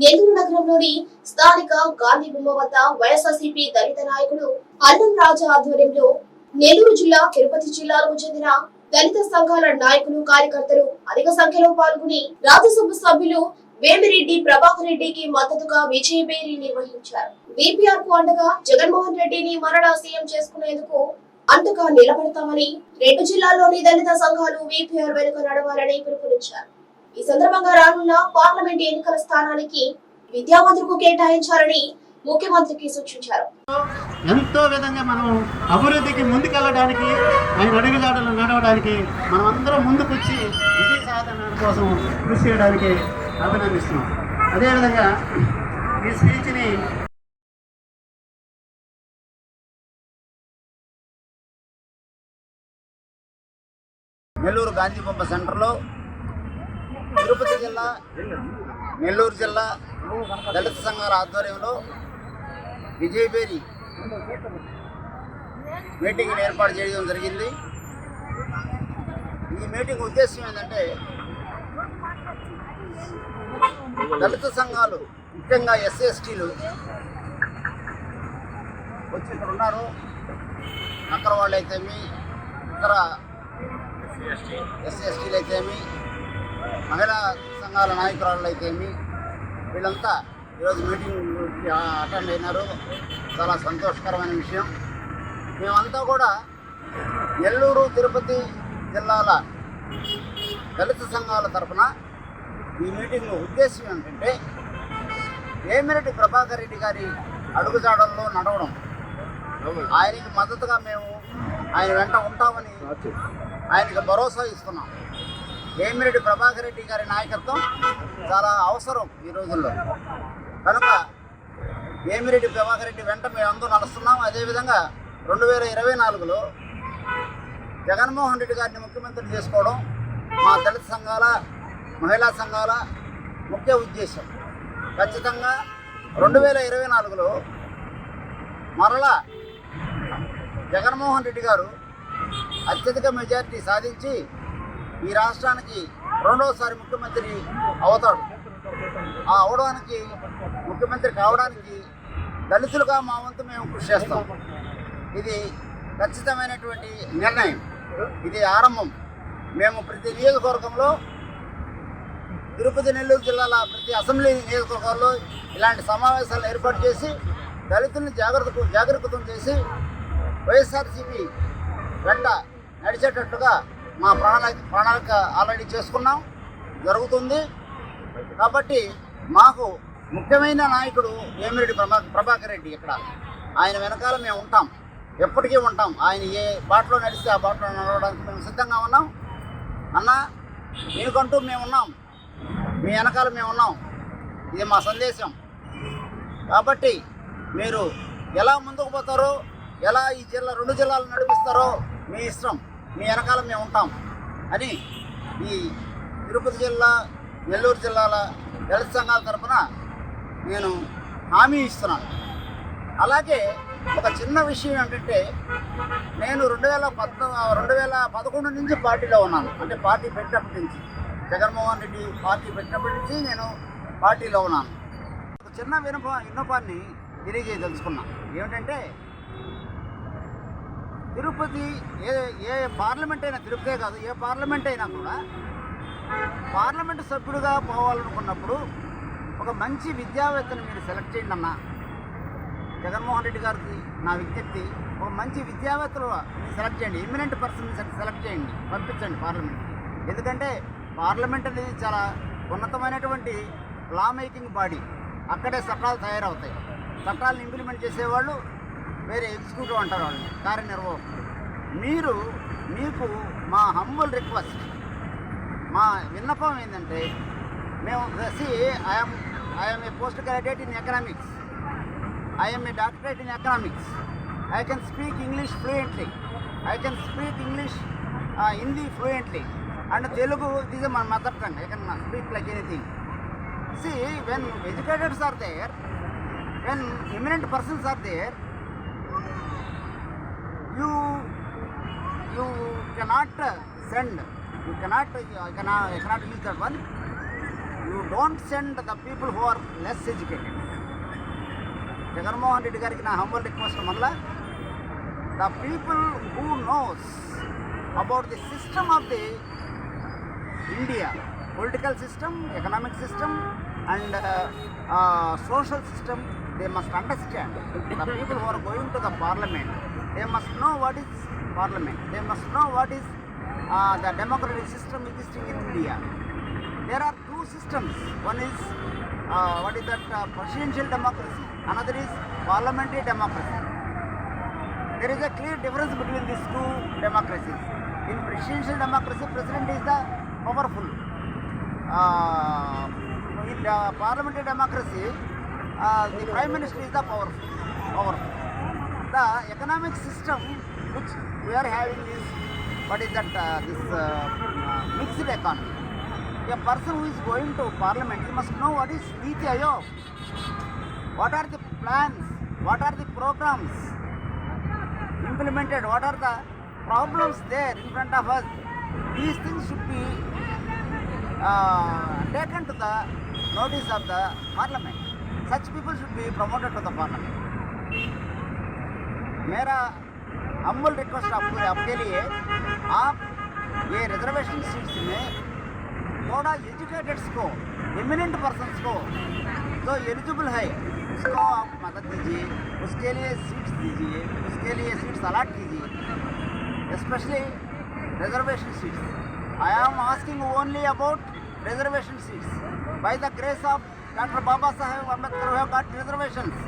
నెల్లూరు నగరంలోని స్థానిక గాంధీ బొమ్మ వద్ద వైఎస్ఆర్సీపీ దళిత నాయకుడు అన్నం రాజా ఆధ్వర్యంలో నెల్లూరు జిల్లా తిరుపతి జిల్లాలకు చెందిన దళిత సంఘాల నాయకులు కార్యకర్తలు అధిక సంఖ్యలో పాల్గొని రాజ్యసభ సభ్యులు వేమిరెడ్డి ప్రభాకర్ రెడ్డికి మద్దతుగా విజయబేరి నిర్వహించారు. బీపీఆర్కు అండగా జగన్మోహన్ రెడ్డిని మరణ సీఎం చేసుకునేందుకు అంతగా నిలబడతామని రెండు జిల్లాల్లోని దళిత సంఘాలు వీపీఆర్ వెనుక నడవాలని పిలుపునిచ్చారు. ఈ సందర్భంగా రానున్న పార్లమెంట్ ఎన్నికల స్థానానికి విద్యావంతులకు కేటాయించాలని ముఖ్యమంత్రికి సూచించారు. ఎంతో విధంగా మనం అభివృద్ధికి ముందుకెళ్ళడానికి ఆయన అడుగుజాడలు నడవడానికి మనం అందరం ముందుకొచ్చి విజయ సాధన కోసం కృషి చేయడానికి అభినందిస్తున్నాం. అదేవిధంగా ఈ స్పీచ్ని నెల్లూరు గాంధీ బొమ్మ సెంటర్లో తిరుపతి జిల్లా నెల్లూరు జిల్లా దళిత సంఘాల ఆధ్వర్యంలో విజయబేరి మీటింగ్ని ఏర్పాటు చేయడం జరిగింది. ఈ మీటింగ్ ఉద్దేశం ఏంటంటే దళిత సంఘాలు ముఖ్యంగా ఎస్సీ ఎస్టీలు వచ్చి ఇక్కడ ఉన్నారు. అక్కడ వాళ్ళు అయితేమి ఇతర ఎస్సీ ఎస్టీలు అయితేమి మహిళా సంఘాల నాయకురాళ్ళు అయితేమి వీళ్ళంతా ఈరోజు మీటింగ్ అటెండ్ అయినారు. చాలా సంతోషకరమైన విషయం. మేమంతా కూడా నెల్లూరు తిరుపతి జిల్లాల దళిత సంఘాల తరఫున ఈ మీటింగ్ ఉద్దేశం ఏంటంటే వేమిరెడ్డి ప్రభాకర్ రెడ్డి గారి అడుగుజాడల్లో నడవడం. ఆయనకి మద్దతుగా మేము ఆయన వెంట ఉంటామని ఆయనకి భరోసా ఇస్తున్నాం. వేమిరెడ్డి ప్రభాకర్ రెడ్డి గారి నాయకత్వం చాలా అవసరం ఈ రోజుల్లో. కనుక వేమిరెడ్డి ప్రభాకర్ రెడ్డి వెంట మేము అందరూ నడుస్తున్నాం. అదేవిధంగా రెండు వేల ఇరవై నాలుగులో జగన్మోహన్ రెడ్డి గారిని ముఖ్యమంత్రి చేసుకోవడం మా దళిత సంఘాల మహిళా సంఘాల ముఖ్య ఉద్దేశం. ఖచ్చితంగా రెండు వేల ఇరవై నాలుగులో మరలా జగన్మోహన్ రెడ్డి గారు అత్యధిక మెజారిటీ సాధించి ఈ రాష్ట్రానికి రెండవసారి ముఖ్యమంత్రి అవుతాడు. ఆ అవడానికి ముఖ్యమంత్రి కావడానికి దళితులుగా మా వంతు మేము కృషి చేస్తాం. ఇది ఖచ్చితమైనటువంటి నిర్ణయం. ఇది ఆరంభం. మేము ప్రతి నియోజకవర్గంలో తిరుపతి నెల్లూరు జిల్లాల ప్రతి అసెంబ్లీ నియోజకవర్గాల్లో ఇలాంటి సమావేశాలు ఏర్పాటు చేసి దళితుల్ని జాగ్రత్త జాగరూకతం చేసి వైఎస్ఆర్సీపీ వెంట నడిచేటట్టుగా మా ప్రణాళిక ప్రణాళిక ఆల్రెడీ చేసుకున్నాం జరుగుతుంది. కాబట్టి మాకు ముఖ్యమైన నాయకుడు వేమిరెడ్డి ప్రభా ప్రభాకర్ రెడ్డి ఇక్కడ. ఆయన వెనకాల మేము ఉంటాం. ఎప్పటికీ ఉంటాం. ఆయన ఏ బాటలో నడిస్తే ఆ బాటలో నడవడానికి మేము సిద్ధంగా ఉన్నాం. అన్న మీకంటూ మేము ఉన్నాం. మీ వెనకాల మేము ఉన్నాం. ఇది మా సందేశం. కాబట్టి మీరు ఎలా ముందుకు పోతారో ఎలా ఈ జిల్లా రెండు జిల్లాలు నడిపిస్తారో మీ ఇష్టం. మీ వెనకాల మేము ఉంటాం. అని ఈ తిరుపతి జిల్లా నెల్లూరు జిల్లాల దళిత సంఘాల తరఫున నేను హామీ ఇస్తున్నాను. అలాగే ఒక చిన్న విషయం ఏంటంటే నేను రెండు వేల పద్నా రెండు వేల పదకొండు నుంచి పార్టీలో ఉన్నాను. అంటే పార్టీ పెట్టినప్పటి నుంచి. జగన్మోహన్ రెడ్డి పార్టీ పెట్టినప్పటి నుంచి నేను పార్టీలో ఉన్నాను. ఒక చిన్న వినప విన్నపాన్ని తెలియజేయదలుచుకున్నాను ఏమిటంటే తిరుపతి ఏ ఏ పార్లమెంట్ అయినా తిరుపతే కాదు ఏ పార్లమెంట్ అయినా కూడా పార్లమెంటు సభ్యుడిగా పోవాలనుకున్నప్పుడు ఒక మంచి విద్యావేత్తను మీరు సెలెక్ట్ చేయండి అన్న. జగన్మోహన్ రెడ్డి గారికి నా విజ్ఞప్తి ఒక మంచి విద్యావేత్తలు సెలెక్ట్ చేయండి ఇమినెంట్ పర్సన్ సెలెక్ట్ చేయండి పంపించండి పార్లమెంట్కి. ఎందుకంటే పార్లమెంట్ అనేది చాలా ఉన్నతమైనటువంటి లా మేకింగ్ బాడీ అక్కడే చట్టాలు తయారవుతాయి. చట్టాలను ఇంప్లిమెంట్ చేసేవాళ్ళు వేరే ఎగ్జిక్యూటివ్ అంటారు వాళ్ళని. కార్యనిర్వాహకులు. మీరు మీకు మా హంబుల్ రిక్వెస్ట్ మా విన్నపం ఏంటంటే మేము see I'm I'm a postgraduate in economics I'm a doctorate in economics I can speak English fluently I can speak English Hindi fluently and Telugu this మన mother tongue I can speak like anything see when educateds are there when eminent persons are there you you cannot uh, send you cannot you cannot, you cannot use that one you don't send the people who are less educated Jaganmohan Reddy గారికి నా humble request మళ్ళా the people who knows about the system of the India political system economic system and social system they must understand the people who are going to the parliament They must know what is parliament. They must know what is uh, the democratic system existing in India. There are two systems. One is uh, what is that uh, presidential democracy. Another is parliamentary democracy. There is a clear difference between these two democracies. In presidential democracy, president is the powerful. Uh, in the parliamentary democracy, uh, the prime minister is the powerful. powerful the economic system which we are having is what is that uh, this uh, mixed economy. A person who is going to parliament he must know what is Niti Ayog what are the plans? What are the programs implemented? What are the problems there in front of us? These things should be uh, taken to the notice of the parliament. Such people should be promoted to the parliament मेरा अम्बल request आपको आपके लिए। आप ये reservation seats में थोड़ा एजुकेटेड्स को इमिनेंट पर्सनस को जो एलिजिबल है, उसको आप मदद दीजिए, उसके लिए सीट्स दीजिए, उसके लिए सीट्स अलाट कीजिए। Specially reservation seats I am asking only about reservation seats by the grace of doctor Baba Saheb Ambedkar reservations